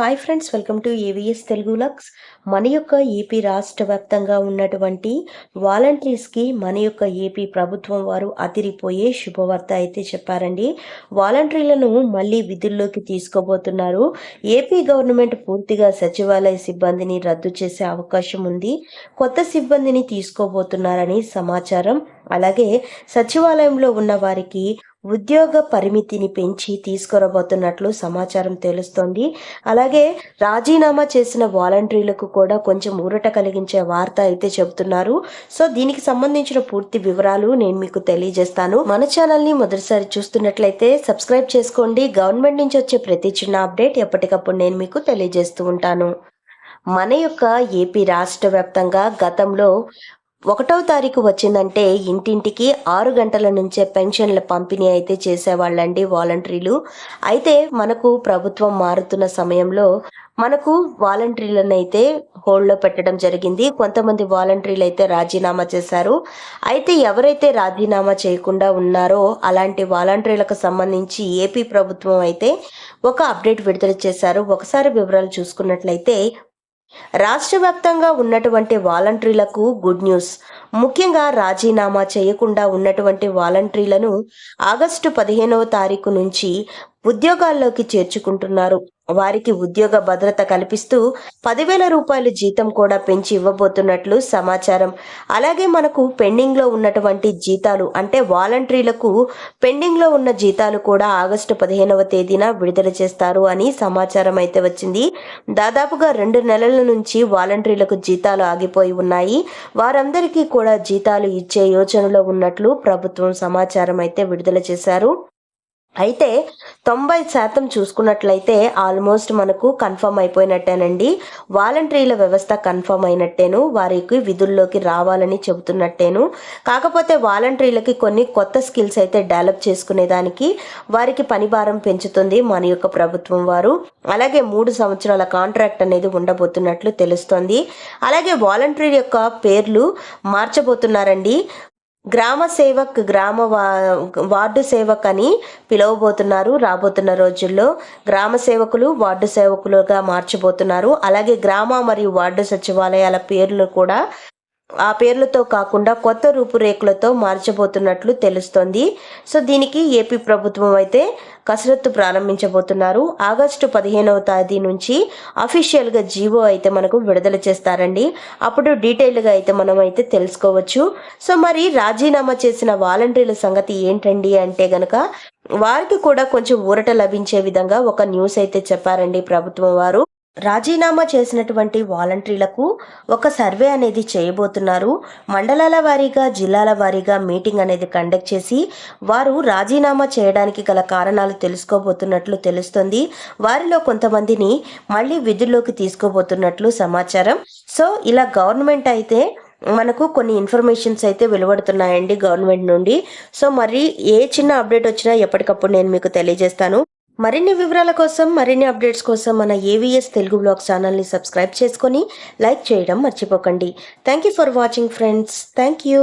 Hi friends welcome to AVS Telugu Lux మన యొక్క AP రాష్ట్ర వ్యాప్తంగా ఉన్నటువంటి వాలంటీర్స్కి మన యొక్క ఏపీ ప్రభుత్వం వారు అదిరిపోయే శుభవార్త అయితే చెప్పారండి. వాలంటీర్లను మళ్ళీ విధుల్లోకి తీసుకోబోతున్నారు. ఏపీ గవర్నమెంట్ పూర్తిగా సచివాలయ సిబ్బందిని రద్దు చేసే అవకాశం ఉంది. కొత్త సిబ్బందిని తీసుకోబోతున్నారని సమాచారం. అలాగే సచివాలయంలో ఉన్న వారికి ఉద్యోగ పరిమితిని పెంచి తీసుకురాబోతున్నట్లు సమాచారం తెలుస్తోంది. అలాగే రాజీనామా చేసిన వాలంటీర్లకు కూడా కొంచెం ఊరట కలిగించే వార్త అయితే చెబుతున్నారు. సో దీనికి సంబంధించిన పూర్తి వివరాలు నేను మీకు తెలియజేస్తాను. మన ఛానల్ని మొదటిసారి చూస్తున్నట్లయితే సబ్స్క్రైబ్ చేసుకోండి. గవర్నమెంట్ నుంచి వచ్చే ప్రతి చిన్న అప్డేట్ ఎప్పటికప్పుడు నేను మీకు తెలియజేస్తూ ఉంటాను. మన యొక్క ఏపీ రాష్ట్ర వ్యాప్తంగా గతంలో ఒకటవ తారీఖు వచ్చిందంటే ఇంటింటికి ఆరు గంటల నుంచే పెన్షన్ల పంపిణీ అయితే చేసేవాళ్ళండి వాలంటీర్లు. అయితే మనకు ప్రభుత్వం మారుతున్న సమయంలో మనకు వాలంటీర్లను అయితే హోల్డ్లో పెట్టడం జరిగింది. కొంతమంది వాలంటీర్లు అయితే రాజీనామా చేశారు. అయితే ఎవరైతే రాజీనామా చేయకుండా ఉన్నారో అలాంటి వాలంటీర్లకు సంబంధించి ఏపీ ప్రభుత్వం అయితే ఒక అప్డేట్ విడుదల చేశారు. ఒకసారి వివరాలు చూసుకున్నట్లయితే రాష్ట్ర వ్యాప్తంగా ఉన్నటువంటి వాలంటీర్లకు గుడ్ న్యూస్. ముఖ్యంగా రాజీనామా చేయకుండా ఉన్నటువంటి వాలంటీర్లను ఆగస్టు పదిహేనవ తారీఖు నుంచి ఉద్యోగాల్లోకి చేర్చుకుంటున్నారు. వారికి ఉద్యోగ భద్రత కల్పిస్తూ పదివేల రూపాయలు జీతం కూడా పెంచి ఇవ్వబోతున్నట్లు సమాచారం. అలాగే మనకు పెండింగ్లో ఉన్నటువంటి జీతాలు అంటే వాలంటీర్లకు పెండింగ్లో ఉన్న జీతాలు కూడా ఆగస్టు పదిహేనవ తేదీన విడుదల చేస్తారు అని సమాచారం అయితే వచ్చింది. దాదాపుగా రెండు నెలల నుంచి వాలంటీర్లకు జీతాలు ఆగిపోయి ఉన్నాయి. వారందరికీ కూడా జీతాలు ఇచ్చే యోచనలో ఉన్నట్లు ప్రభుత్వం సమాచారం అయితే విడుదల చేశారు. అయితే తొంభై శాతం చూసుకున్నట్లయితే ఆల్మోస్ట్ మనకు కన్ఫర్మ్ అయిపోయినట్టేనండి. వాలంటరీల వ్యవస్థ కన్ఫర్మ్ అయినట్టేను. వారికి విధుల్లోకి రావాలని చెబుతున్నట్టేను. కాకపోతే వాలంటరీలకి కొన్ని కొత్త స్కిల్స్ అయితే డెవలప్ చేసుకునేదానికి వారికి పనిభారం పెంచుతుంది మన యొక్క ప్రభుత్వం వారు. అలాగే మూడు సంవత్సరాల కాంట్రాక్ట్ అనేది ఉండబోతున్నట్లు తెలుస్తోంది. అలాగే వాలంటరీ యొక్క పేర్లు మార్చబోతున్నారండి. గ్రామ సేవక్ గ్రామ వా వార్డు సేవక్ అని పిలువబోతున్నారు రాబోతున్న రోజుల్లో. గ్రామ సేవకులు వార్డు సేవకులుగా మార్చబోతున్నారు. అలాగే గ్రామ మరియు వార్డు సచివాలయాల పేర్లు కూడా ఆ పేర్లతో కాకుండా కొత్త రూపురేఖలతో మార్చబోతున్నట్లు తెలుస్తోంది. సో దీనికి ఏపీ ప్రభుత్వం అయితే కసరత్తు ప్రారంభించబోతున్నారు. ఆగస్టు పదిహేనవ తేదీ నుంచి అఫీషియల్గా జీవో అయితే మనకు విడుదల చేస్తారండి. అప్పుడు డీటెయిల్గా అయితే మనం అయితే తెలుసుకోవచ్చు. సో మరి రాజీనామా చేసిన వాలంటీర్ల సంగతి ఏంటండి అంటే గనక వారికి కూడా కొంచెం ఊరట లభించే విధంగా ఒక న్యూస్ అయితే చెప్పారండి ప్రభుత్వం వారు. రాజీనామా చేసినటువంటి వాలంటీర్లకు ఒక సర్వే అనేది చేయబోతున్నారు. మండలాల వారీగా జిల్లాల వారీగా మీటింగ్ అనేది కండక్ట్ చేసి వారు రాజీనామా చేయడానికి గల కారణాలు తెలుసుకోబోతున్నట్లు తెలుస్తుంది. వారిలో కొంతమందిని మళ్ళీ విధుల్లోకి తీసుకోబోతున్నట్లు సమాచారం. సో ఇలా గవర్నమెంట్ అయితే మనకు కొన్ని ఇన్ఫర్మేషన్స్ అయితే వెలువడుతున్నాయండి గవర్నమెంట్ నుండి. సో మరి ఏ చిన్న అప్డేట్ వచ్చినా ఎప్పటికప్పుడు నేను మీకు తెలియజేస్తాను. మరిన్ని వివరాల కోసం మరిన్ని అప్డేట్స్ కోసం మన ఏవిఎస్ తెలుగు బ్లాగ్ ఛానల్ని సబ్స్క్రైబ్ చేసుకొని లైక్ చేయడం మర్చిపోకండి. Thank you for watching friends thank you